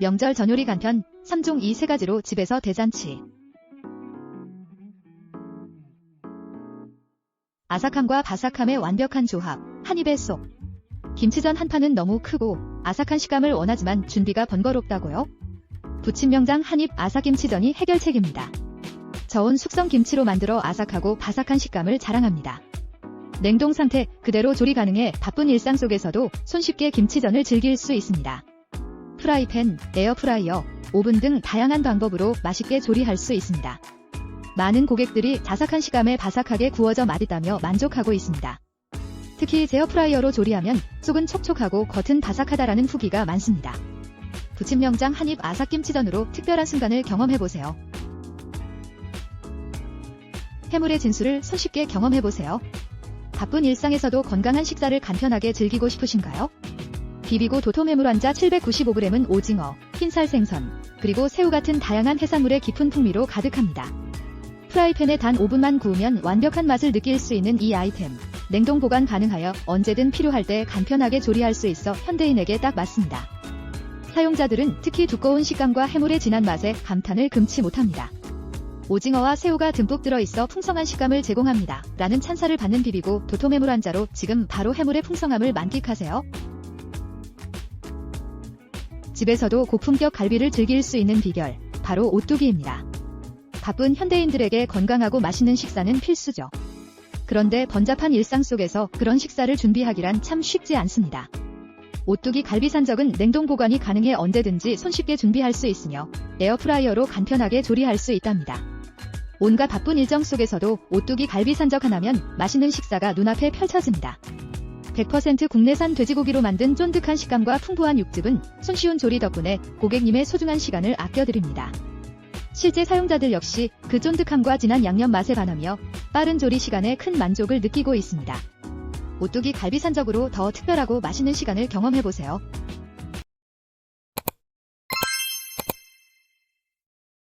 명절 전요리 간편 3종 이 세 가지로 집에서 대잔치. 아삭함과 바삭함의 완벽한 조합, 한 입에 쏙. 김치전 한 판은 너무 크고 아삭한 식감을 원하지만 준비가 번거롭다고요? 부침 명장 한입 아삭김치전이 해결책입니다. 저온 숙성 김치로 만들어 아삭하고 바삭한 식감을 자랑합니다. 냉동 상태 그대로 조리 가능해 바쁜 일상 속에서도 손쉽게 김치전을 즐길 수 있습니다. 프라이팬, 에어프라이어, 오븐 등 다양한 방법으로 맛있게 조리할 수 있습니다. 많은 고객들이 자삭한 식감에 바삭하게 구워져 맛있다며 만족하고 있습니다. 특히 제어프라이어로 조리하면 속은 촉촉하고 겉은 바삭하다라는 후기가 많습니다. 부침 명장 한입 아삭김치전으로 특별한 순간을 경험해보세요. 해물의 진수를 손쉽게 경험해보세요. 바쁜 일상에서도 건강한 식사를 간편하게 즐기고 싶으신가요? 비비고 도톰 해물 한자 795g은 오징어, 흰살 생선, 그리고 새우 같은 다양한 해산물의 깊은 풍미로 가득합니다. 프라이팬에 단 5분만 구우면 완벽한 맛을 느낄 수 있는 이 아이템. 냉동 보관 가능하여 언제든 필요할 때 간편하게 조리할 수 있어 현대인에게 딱 맞습니다. 사용자들은 특히 두꺼운 식감과 해물의 진한 맛에 감탄을 금치 못합니다. 오징어와 새우가 듬뿍 들어있어 풍성한 식감을 제공합니다. 라는 찬사를 받는 비비고 도톰 해물 한자로 지금 바로 해물의 풍성함을 만끽하세요. 집에서도 고품격 갈비를 즐길 수 있는 비결, 바로 오뚜기입니다. 바쁜 현대인들에게 건강하고 맛있는 식사는 필수죠. 그런데 번잡한 일상 속에서 그런 식사를 준비하기란 참 쉽지 않습니다. 오뚜기 갈비 산적은 냉동 보관이 가능해 언제든지 손쉽게 준비할 수 있으며 에어프라이어로 간편하게 조리할 수 있답니다. 온갖 바쁜 일정 속에서도 오뚜기 갈비 산적 하나면 맛있는 식사가 눈앞에 펼쳐집니다. 100% 국내산 돼지고기로 만든 쫀득한 식감과 풍부한 육즙은 손쉬운 조리 덕분에 고객님의 소중한 시간을 아껴드립니다. 실제 사용자들 역시 그 쫀득함과 진한 양념 맛에 반하며 빠른 조리 시간에 큰 만족을 느끼고 있습니다. 오뚜기 갈비 산적으로 더 특별하고 맛있는 시간을 경험해보세요.